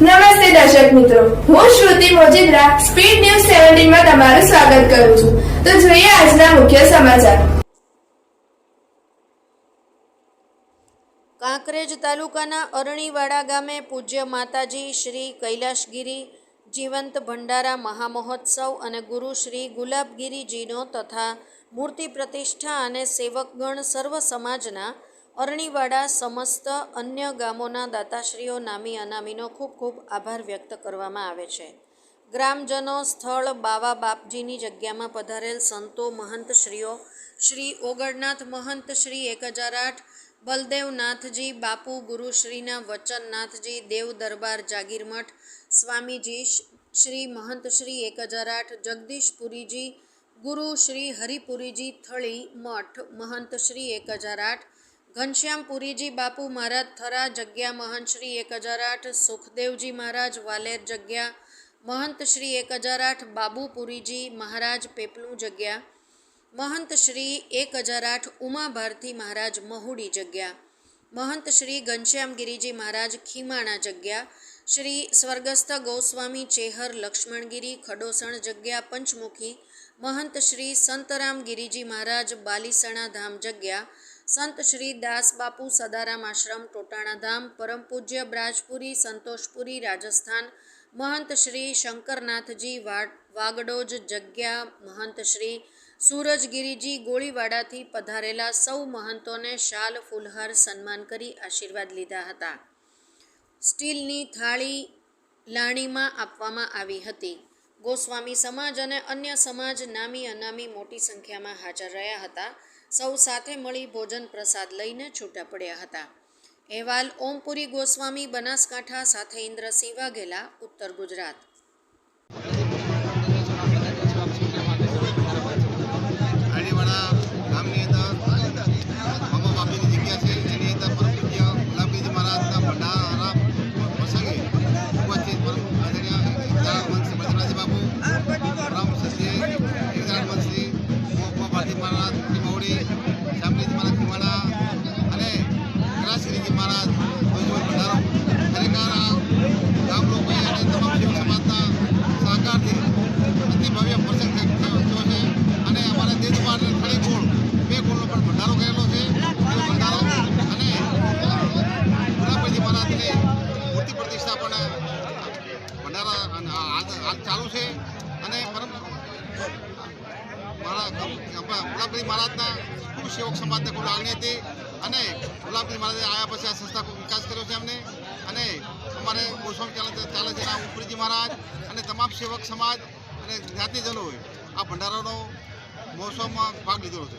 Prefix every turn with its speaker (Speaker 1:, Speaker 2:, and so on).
Speaker 1: નમસ્તે દર્શક મિત્રો. હું શ્રુતિ મોજીદ્રા, સ્પીડ ન્યૂઝ સેવન્ટીનમાં તમારું સ્વાગત કરું છું. તો જોઈએ આજના મુખ્ય સમાચાર.
Speaker 2: કાંકરેજ તાલુકાના અરણીવાડા ગામે પૂજ્ય માતાજી શ્રી કૈલાશગીરી, જીવંત ભંડારા મહામહોત્સવ અને ગુરુ શ્રી ગુલાબગીરીજીનો તથા મૂર્તિ પ્રતિષ્ઠા અને સેવકગણ સર્વ સમાજના અરણીવાડા સમસ્ત અન્ય ગામોના દાતાશ્રીઓ નામી અનામીનો ખૂબ ખૂબ આભાર વ્યક્ત કરવામાં આવે છે. ગ્રામજનો સ્થળ બાવા બાપજીની જગ્યામાં પધારેલ સંતો મહંતશ્રીઓ, શ્રી ઓગળનાથ મહંત, શ્રી એક હજાર આઠ, બલદેવનાથજી, બાપુ ગુરુશ્રીના વચનનાથજી દેવ દરબાર જાગીરમઠ, સ્વામીજી શ્રી મહંત શ્રી એક હજાર આઠ, જગદીશપુરીજી ગુરુ શ્રી હરિપુરીજી, થળી મઠ મહંત શ્રી એક હજાર આઠ ઘનશ્યામપુરીજી બાપુ મહારાજ થરા જગ્યા મહંત શ્રી એક હજાર આઠ, સુખદેવજી મહારાજ વાલેર જગ્યા મહંત શ્રી એક હજાર આઠ બાબુ પુરીજી મહારાજ પેપલું જગ્યા મહંત શ્રી એક હજાર આઠ ઉમા ભારતી મહારાજ મહુડી જગ્યા મહંત શ્રી ઘનશ્યામગીરીજી મહારાજ ખીમાણા જગ્યા શ્રી સ્વર્ગસ્થ ગોસ્વામી ચેહર લક્ષ્મણગીરી ખડોસણ જગ્યા પંચમુખી મહંત શ્રી સંતરામ ગિરિજી મહારાજ બાલીસણા ધામ જગ્યા સંત શ્રી દાસબાપુ સદારામ આશ્રમ, ટોટાણા ધામ, પરમ પૂજ્ય બ્રાજપુરી, સંતોષપુરી રાજસ્થાન, મહંત શ્રી શંકરનાથજી વાગડોજ જગ્યા, મહંત શ્રી સૂરજગીરીજી ગોળીવાડાથી પધારેલા સૌ મહંતોને શાલ, ફૂલહાર સન્માન કરી આશીર્વાદ લીધા હતા. સ્ટીલની થાળી લાણીમાં આપવામાં આવી હતી. ગોસ્વામી સમાજ અને અન્ય સમાજ નામી અનામી મોટી સંખ્યામાં હાજર રહ્યા હતા. સૌ સાથે મળી ભોજન પ્રસાદ લઈને છૂટા પડ્યા હતા. અહેવાલ, ઓમપુરી ગોસ્વામી બનાસકાંઠા સાથે ઇન્દ્રસિંહ વાઘેલા, ઉત્તર ગુજરાત.
Speaker 3: મહારાજ મૌડી શામલીજી મહારાજ ખીમાડા અને કૈલાસગીરીજી મહારાજ ભંડારો. ખરેખર આ ગામ અને તમામ શિવ સમાજના સહકારથી અતિ ભવ્ય પ્રસંગ છે. અને અમારા દેશમાં ખડી ગોળ, બે ગોળનો પણ ભંડારો કરેલો છે. ભંડારો અને ગુલાબજી મહારાજની મૂર્તિ પ્રતિષ્ઠા પણ ભંડારા ચાલુ છે. અને પરમ મારા ગુલાબજી મહારાજના ખૂબ સેવક સમાજને ખૂબ લાગણી હતી. અને ગુલાબજી મહારાજે આવ્યા પછી આ સંસ્થા વિકાસ કર્યો છે અમને અને અમારે ગોસ્વામી ચાલે ચાલે છે ઉપરીજી મહારાજ અને તમામ સેવક સમાજ અને જ્ઞાતિજનોએ આ ભંડારાનો મહોત્સવમાં ભાગ લીધો છે.